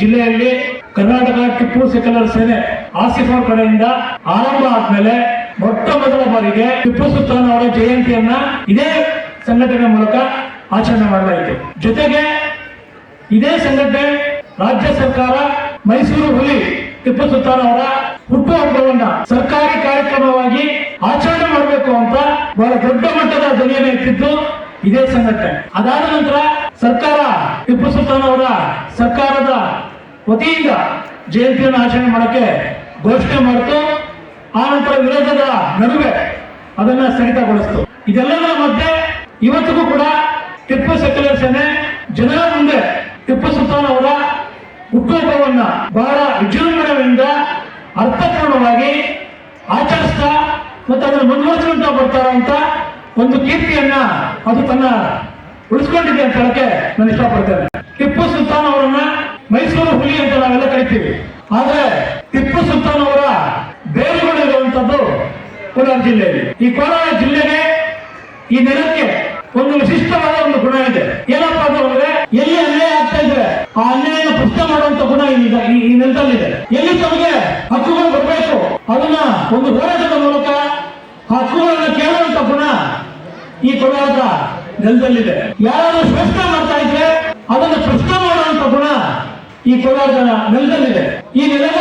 ಜಿಲ್ಲೆಯಲ್ಲಿ ಕರ್ನಾಟಕ ಟಿಪ್ಪು ಸೆಕ್ಯುಲರ್ ಸೇನೆ ಆಸಿಫ್ ಅವರ ಕಡೆಯಿಂದ ಆರಂಭ ಆದ್ಮೇಲೆ ಮೊಟ್ಟ ಮೊದಲ ಬಾರಿಗೆ ಟಿಪ್ಪು ಸುಲ್ತಾನ್ ಅವರ ಜಯಂತಿಯನ್ನ ಇದೇ ಸಂಘಟನೆ ಮೂಲಕ ಆಚರಣೆ ಮಾಡಲಾಯಿತು ಜೊತೆಗೆ ಇದೇ ಸಂಘಟನೆ ರಾಜ್ಯ ಸರ್ಕಾರ ಮೈಸೂರು ಹುಲಿ ಟಿಪ್ಪು ಸುಲ್ತಾನ್ ಅವರ ಹುಟ್ಟುಹಬ್ಬವನ್ನ ಸರ್ಕಾರಿ ಕಾರ್ಯಕ್ರಮವಾಗಿ ಆಚರಣೆ ಮಾಡಬೇಕು ಅಂತ ಬಹಳ ದೊಡ್ಡ ಮಟ್ಟದ ಧ್ವನಿಯನ್ನು ಇಟ್ಟಿದ್ದು ಇದೇ ಸಂಘಟನೆ. ಅದಾದ ನಂತರ ಸರ್ಕಾರ, ಟಿಪ್ಪು ಸುಲ್ತಾನ್ ಅವರ ಸರ್ಕಾರದ ವತಿಯಿಂದ ಜಯಂತಿಯನ್ನು ಆಚರಣೆ ಮಾಡಕ್ಕೆ ಘೋಷಣೆ ಮಾಡಿತು. ಆ ನಂತರ ವಿರೋಧದ ನಡುವೆ ಅದನ್ನ ಸ್ಥಗಿತಗೊಳಿಸ್ತು. ಇದೆಲ್ಲದರ ಮಧ್ಯೆ ಇವತ್ತಿಗೂ ಕೂಡ ಟಿಪ್ಪು ಸೆಕ್ಯುಲರ್ ಸೇನೆ ಜನರ ಮುಂದೆ ಟಿಪ್ಪು ಸುಲ್ತಾನ್ ಅವರ ಹುಟ್ಟುಹಬ್ಬವನ್ನ ಬಹಳ ವಿಜೃಂಭಣೆಯಿಂದ ಅರ್ಥಪೂರ್ಣವಾಗಿ ಆಚರಿಸ್ತಾ ಮತ್ತು ಅದನ್ನು ಮುಂದುವರಿಸ್ಕೊಂತ ಬರ್ತಾರ ಅಂತ ಒಂದು ಕೀರ್ತಿಯನ್ನ ಅದು ತನ್ನ ಉಳಿಸ್ಕೊಂಡಿದೆ ಅಂತ ಹೇಳಕ್ಕೆ ನಾನು ಇಷ್ಟಪಡ್ತೇನೆ. ಟಿಪ್ಪು ಸುಲ್ತಾನ್ ಅವರನ್ನ ಮೈಸೂರು ಹುಲಿ ಅಂತ ನಾವೆಲ್ಲ ಕರಿತೀವಿ. ಆದ್ರೆ ಟಿಪ್ಪು ಸುಲ್ತಾನ್ ಅವರ ಬೇರುಗಳಿರುವಂತದ್ದು ಕೋಲಾರ ಜಿಲ್ಲೆಯಲ್ಲಿ. ಈ ಕೋಲಾರ ಜಿಲ್ಲೆಗೆ ಈ ನೆಲಕ್ಕೆ ಒಂದು ವಿಶಿಷ್ಟವಾದ ಒಂದು ಗುಣ ಇದೆ. ಏನಪ್ಪಾ ಅಂತ ಅಂದ್ರೆ ಎಲ್ಲಿ ಅನ್ಯಾಯ ಆಗ್ತಾ ಇದ್ರೆ ಆ ಅನ್ಯಾಯನ ಪುಷ್ಟ ಮಾಡುವಂತ ಗುಣ ಈ ನೆಲದಲ್ಲಿದೆ. ಎಲ್ಲಿ ತಮಗೆ ಹಕ್ಕುಗಳು ಬರಬೇಕು, ಅದನ್ನ ಒಂದು ಹೋರಾಟದ ಮೂಲಕ ಹಕ್ಕುಗಳನ್ನ ಕೇಳುವಂತ ಗುಣ ಈ ಕೋಲಾರದ ನೆಲದಲ್ಲಿದೆ. ಯಾರು ಪ್ರಶ್ನೆ ಮಾಡ್ತಾ ಇದ್ರೆ ಅದನ್ನು ಪ್ರಶ್ನೆ ಮಾಡುವಂತ ಗುಣ ಈ ಕೋಲಾರದ ನೆಲದಲ್ಲಿದೆ. ಈ ನೆಲದ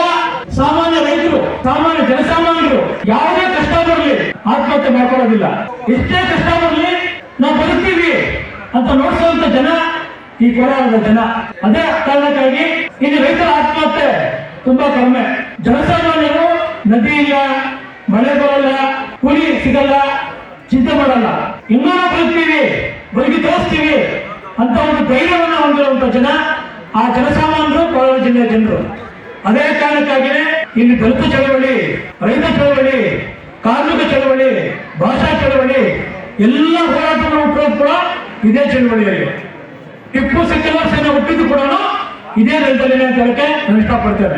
ಸಾಮಾನ್ಯ ರೈತರು, ಸಾಮಾನ್ಯ ಜನಸಾಮಾನ್ಯರು ಯಾವುದೇ ಕಷ್ಟ ಬರಲಿ, ಆತ್ಮಹತ್ಯೆ ಮಾಡ್ಕೊಳ್ಳೋದಿಲ್ಲ. ಎಷ್ಟೇ ಕಷ್ಟ ಬರಲಿ, ನಾವು ಬದುಕ್ತೀವಿ ಅಂತ ನೋಡಿಸುವಂತ ಜನ ಈ ಕೋಲಾರದ ಜನ. ಅದೇ ಕಾರಣಕ್ಕಾಗಿ ಇಲ್ಲಿ ರೈತರ ಆತ್ಮಹತ್ಯೆ ತುಂಬಾ ಕಡಿಮೆ. ಜನಸಾಮಾನ್ಯರು ನದಿ ಇಲ್ಲ, ಮಳೆ ಬರಲ್ಲ ಕೂಲಿ ಸಿಗಲ್ಲ, ಚಿಂತೆ ಮಾಡಲ್ಲ. ಇನ್ನೂ ಬದುಕ್ತೀವಿ. ಬದುಕಿ ತೋರಿಸ್ತೀವಿ ಅಂತ ಒಂದು ಧೈರ್ಯವನ್ನು ಹೊಂದಿರುವಂತ ಜನ ಆ ಜನಸಾಮಾನ್ಯರು, ಕೋಲಾರ ಜಿಲ್ಲೆಯ ಜನರು. ಅದೇ ಕಾರಣಕ್ಕಾಗಿಯೇ ಇಲ್ಲಿ ದಲಿತ ಚಳವಳಿ, ರೈತ ಚಳವಳಿ, ಕಾರ್ಮಿಕ ಚಳವಳಿ, ಭಾಷಾ ಚಳವಳಿ, ಎಲ್ಲ ಹೋರಾಟವನ್ನು ಹುಟ್ಟೋದು ಕೂಡ ಇದೇ ಚಳವಳಿಯಲ್ಲಿ. ಟಿಪ್ಪು ಸೆಕ್ಯುಲರ್ ಸೇನೆ ಹುಟ್ಟಿದ್ದು ಕೂಡ ಇದೇ ನೆಲದಲ್ಲಿದೆ ಅಂತ ಹೇಳಕ್ಕೆ ನಾನು ಇಷ್ಟಪಡ್ತೇನೆ.